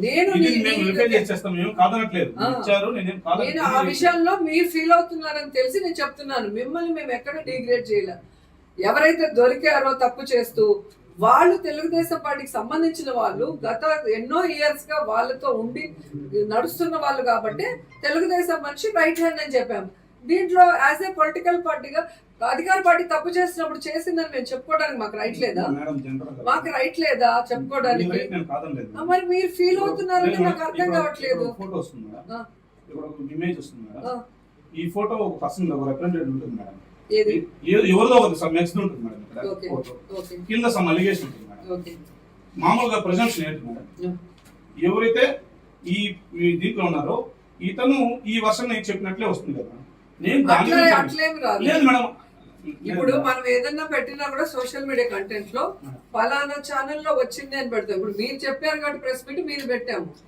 నేను ఆ. నేనేం విషయంలో మీరు ఫీల్ అవుతున్నారని తెలిసి నేను చెప్తున్నాను. మిమ్మల్ని మేము ఎక్కడ డిగ్రేడ్ చేయలే. ఎవరైతే దొరికారో తప్పు చేస్తూ వాళ్ళు తెలుగుదేశం పార్టీకి సంబంధించిన వాళ్ళు గత ఎన్నో ఇయర్స్గా వాళ్ళతో ఉండి నడుస్తున్న వాళ్ళు కాబట్టి తెలుగుదేశం మనిషి రైట్ హ్యాండ్ అని చెప్పాము. దీంట్లో యాజ్ ఏ పొలిటికల్ పార్టీగా అధికార పార్టీ తప్పు చేసినప్పుడు చేసిందని మేము చెప్పుకోవడానికి మాకు రైట్ లేదా. మాకు రైట్ లేదా చెప్పుకోవడానికి? మరి మీరు ఫీల్ అవుతున్నారంటే నేను నాకు అర్థం కావట్లేదు. ఈ ఫోటో ఒక పర్సన్ రిప్రజెంటేటివ్ ఉంటుంది మేడం. ఏది? ఎవరిదో ఒక సమ్ నెక్స్ట్ ఉంటుంది మేడం ఫోటో కింద సమ్ అలిగేషన్ ఉంటుంది మేడం. మామూలుగా ప్రజెంట్స్ ఏంటి మేడం. ఎవరైతే ఈ ఈ దీంట్లో ఉన్నారో ఇతను ఈ వర్షం నేను చెప్పినట్లే వస్తుంది కదా నేను లేదు మేడం. ఇప్పుడు మనం ఏదన్నా పెట్టినా కూడా సోషల్ మీడియా కంటెంట్లో ఫలానా ఛానల్లో వచ్చింది అని పెడతాం. ఇప్పుడు మీరు చెప్పారు కాబట్టి ప్రెస్ మీట్ మీరు పెట్టాము.